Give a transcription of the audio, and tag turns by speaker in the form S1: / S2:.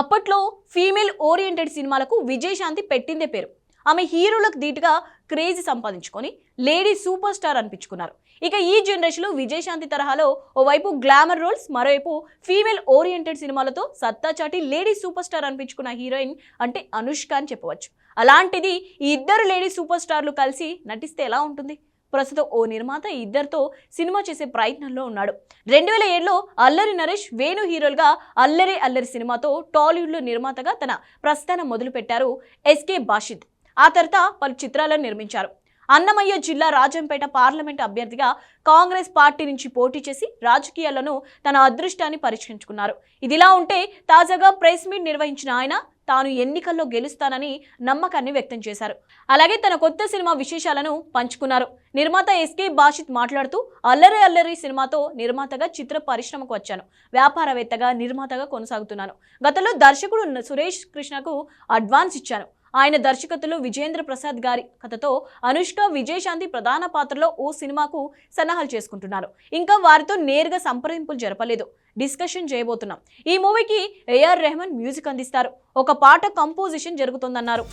S1: అప్పట్లో female oriented సినిమాలకు విజయశాంతి పెట్టిందే పేరు. ఆమె హీరోలకు ధీటుగా క్రేజ్ సంపాదించుకొని లేడీ సూపర్ స్టార్ అనిపించుకున్నారు. ఇక ఈ జనరేషన్లో విజయశాంతి తరహాలో ఓవైపు గ్లామర్ రోల్స్ మరోవైపు ఫీమేల్ ఓరియంటెడ్ సినిమాలతో సత్తా చాటి లేడీ సూపర్ స్టార్ అనిపించుకున్న హీరోయిన్ అంటే అనుష్క అని చెప్పవచ్చు. అలాంటిది ఈ ఇద్దరు లేడీ సూపర్ స్టార్లు కలిసి నటిస్తే ఎలా ఉంటుంది? ప్రస్తుతం ఓ నిర్మాత ఇద్దరితో సినిమా చేసే ప్రయత్నంలో ఉన్నాడు. రెండు వేల ఏడులో అల్లరి నరేష్ వేణు హీరోలుగా అల్లరి అల్లరి సినిమాతో టాలీవుడ్లో నిర్మాతగా తన ప్రస్థానం మొదలుపెట్టారు ఎస్కే బాషిద్. ఆ తర్వాత పలు చిత్రాలను నిర్మించారు. అన్నమయ్య జిల్లా రాజంపేట పార్లమెంట్ అభ్యర్థిగా కాంగ్రెస్ పార్టీ నుంచి పోటీ చేసి రాజకీయాలను తన అదృష్టాన్ని పరీక్షించుకున్నారు ఇదిలా ఉంటే తాజాగా ప్రెస్ మీట్ నిర్వహించిన ఆయన తాను ఎన్నికల్లో గెలుస్తానని నమ్మకాన్ని వ్యక్తం చేశారు. అలాగే తన కొత్త సినిమా విశేషాలను పంచుకున్నారు. నిర్మాత ఎస్కే బాషిత్ మాట్లాడుతూ అల్లరి అల్లరి సినిమాతో నిర్మాతగా చిత్ర పరిశ్రమకు వచ్చాను. వ్యాపారవేత్తగా నిర్మాతగా కొనసాగుతున్నాను. గతంలో దర్శకుడు సురేష్ కృష్ణకు అడ్వాన్స్ ఇచ్చాను. ఆయన దర్శకత్వంలో విజేంద్ర ప్రసాద్ గారి కథతో అనుష్క విజయశాంతి ప్రధాన పాత్రలో ఓ సినిమాకు సన్నాహాలు చేసుకుంటున్నారు. ఇంకా వారితో నేరుగా సంప్రదింపులు జరపలేదు. డిస్కషన్ చేయబోతున్నాం. ఈ మూవీకి ఏఆర్ రెహమాన్ మ్యూజిక్ అందిస్తారు. ఒక పాట కంపోజిషన్ జరుగుతుందన్నారు.